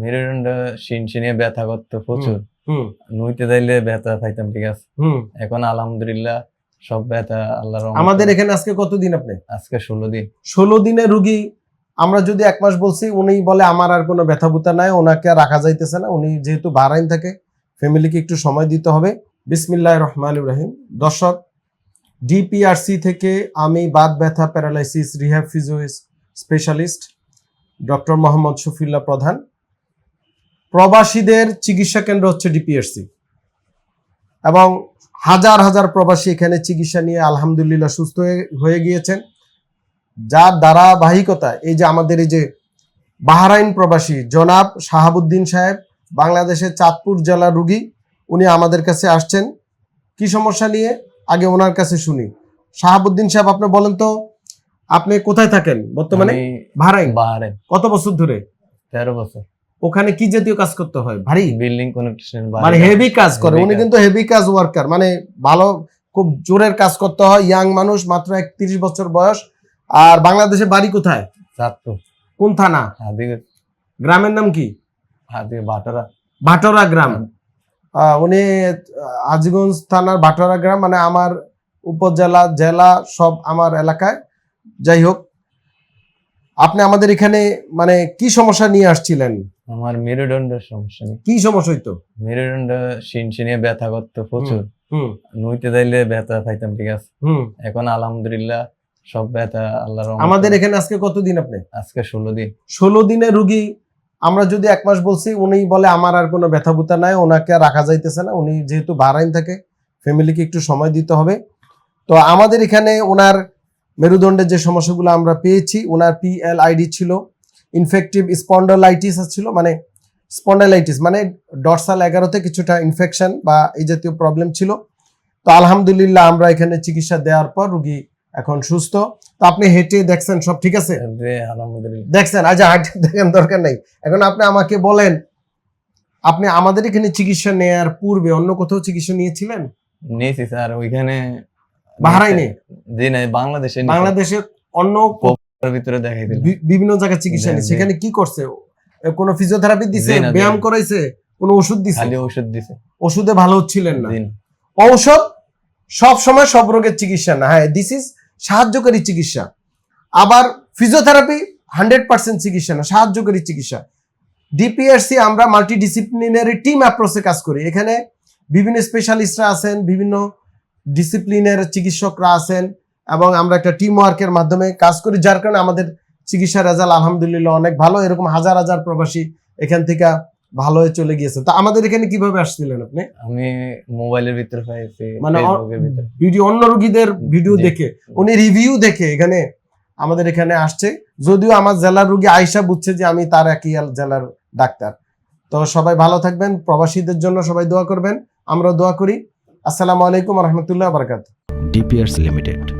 মেরুদণ্ড শিনশিনে ব্যথা করতো প্রচুর। নুইতে যাইলে ব্যথা পাইতাম ঠিক আছে? এখন আলহামদুলিল্লাহ সব ব্যথা আল্লাহর আমাদের এখানে আজকে কতদিন আপনি? আজকে ষোলো দিন। ষোলো দিনের রুগী আমরা যদি এক মাস বলছি উনি বলে আমার আর কোনো ব্যথা বুতা নাই ওনাকে আর রাখা যাইতেছে না। উনি যেহেতু বাহরাইন থাকে ফ্যামিলিকে একটু সময় দিতে হবে। বিসমিল্লাহ রহমান ইব্রাহিম দর্শক ডিপিআরসি থেকে আমি বাত ব্যথা paralysis rehab physio specialist doctor Mohammad Shafiullah Prodhan. প্রবাসীদের চিকিৎসা কেন্দ্র হচ্ছে ডিপিআরসি এবং হাজার হাজার প্রবাসী এখানে চিকিৎসা নিয়ে আলহামদুলিল্লাহ সুস্থ হয়ে- গিয়েছেন। যার ধারাবাহিকতা এই যে আমাদের এই যে বাহরাইন প্রবাসী জনাব শাহাবুদ্দিন সাহেব বাংলাদেশের চাঁদপুর জেলার রুগী উনি আমাদের কাছে আসছেন। কি সমস্যা নিয়ে? আগে ওনার কাছে শুনি। শাহাবুদ্দিন সাহেব আপনি বলেন তো আপনি কোথায় থাকেন বর্তমানে? আমি বাহরাইন। কত বছর ধরে? তেরো বছর। ওখানে কি জাতীয় কাজ করতে হয়? ভারী? বিল্ডিং কনেকশন মানে হেভি কাজ করে উনি কিন্তু হেভি কাজ ওয়ার্কার মানে ভালো খুব জোরের কাজ করতে হয় ইয়াং মানুষ মাত্র একত্রিশ বছর বয়স। আর বাংলাদেশে বাড়ি কোথায়? চাঁদপুর। কোন থানা? গ্রামের নাম কি? বাটারা। ভাটোরা গ্রাম। আহ, উনি আজিগঞ্জ থানার ভাটোরা গ্রাম মানে আমার উপজেলা জেলা সব আমার এলাকায়। যাই হোক আপনি আমাদের এখানে মানে কি সমস্যা নিয়ে আসছিলেন? আমার মেরুদণ্ডের সমস্যা নেই। কি সমস্যা হইতো? মেরুদণ্ড শিনশিনে ব্যথা করতো প্রচুর। নুইতে যাইলে ব্যথা পাইতাম ঠিক আছে? এখন আলহামদুলিল্লাহ সব ব্যথা আল্লাহর আমাদের এখানে আজকে কতদিন আপনি? আজকে ষোলো দিন। ষোলো দিনের রুগী আমরা যদি এক মাস বলছি উনি বলে আমার আর কোনো ব্যথা বুতা নাই ওনাকে রাখা যাইতেছে না উনি যেহেতু বাহরাইন থাকে ফ্যামিলিকে একটু সময় দিতে হবে। তো আমাদের এখানে ওনার মেরুদণ্ডের যে সমস্যাগুলো আমরা পেয়েছি ওনার পিএলআইডি ছিল ইনফেক্টিভ স্পন্ডোলাইটিস ছিল মানে স্পন্ডালাইটিস মানে ডরসাল এগারোতে কিছুটা ইনফেকশন বা এই জাতীয় প্রবলেম ছিল। তো আলহামদুলিল্লাহ আমরা এখানে চিকিৎসা দেওয়ার পর রুগী এখন সুস্থ। তো আপনি হেঁটে দেখছেন সব ঠিক আছে? দেখছেন আচ্ছা হাঁটে দেখেন দরকার নেই। এখন আপনি আমাকে বলেন আপনি আমাদের এখানে চিকিৎসা নেয়ার পূর্বে অন্য কোথাও চিকিৎসা নিয়েছিলেন? নিয়েছি স্যার ওইখানে বাহরাইনে? জি না বাংলাদেশে। বাংলাদেশে অন্য ভিতরে দেখাই দিল বিভিন্ন জায়গায় চিকিৎসা জি, নিয়েছে সেখানে কি করছে? কোনো ফিজিওথেরাপি দিছে? ব্যায়াম করাইছে? কোনো ওষুধ দিছে? খালি ওষুধ দিছে। ওষুধে ভালো হচ্ছিলেন না। না। ঔষধ সব সময় সব রোগের চিকিৎসা না। হ্যাঁ দিস ইজ সাহায্যকারী চিকিৎসা। আবার ফিজিওথেরাপি হান্ড্রেড পার্সেন্ট চিকিৎসা না সাহায্যকারী চিকিৎসা। ডিপিআরসি আমরা মাল্টিডিসিপ্লিনারি টিম অ্যাপ্রোচে কাজ করি। এখানে বিভিন্ন স্পেশালিস্টরা আছেন বিভিন্ন ডিসিপ্লিনের চিকিৎসকরা আছেন। এবং আমরা একটা টিম ওয়ার্কের মাধ্যমে কাজ করি যার কারণে আমাদের চিকিৎসা রেজাল্ট আলহামদুলিল্লাহ অনেক ভালো। এরকম হাজার হাজার প্রবাসী এখান থেকে ভালো হয়ে চলে গিয়েছে। তো আমাদের এখানে কীভাবে আসছিলেন আপনি? আমি মোবাইলের ভিতরে পাইছি মানে ভিডিও অন্য রোগীদের ভিডিও দেখে উনি রিভিউ দেখে এখানে আমাদের এখানে আসছে। যদিও আমার জেলার রোগী আয়সা বুঝছে যে আমি তার একই জেলার ডাক্তার। তো সবাই ভালো থাকবেন প্রবাসীদের জন্য সবাই দোয়া করবেন আমরা দোয়া করি। আসসালামু আলাইকুম রহমতুল্লাহ বারকাত ডিপিআরস লিমিটেড।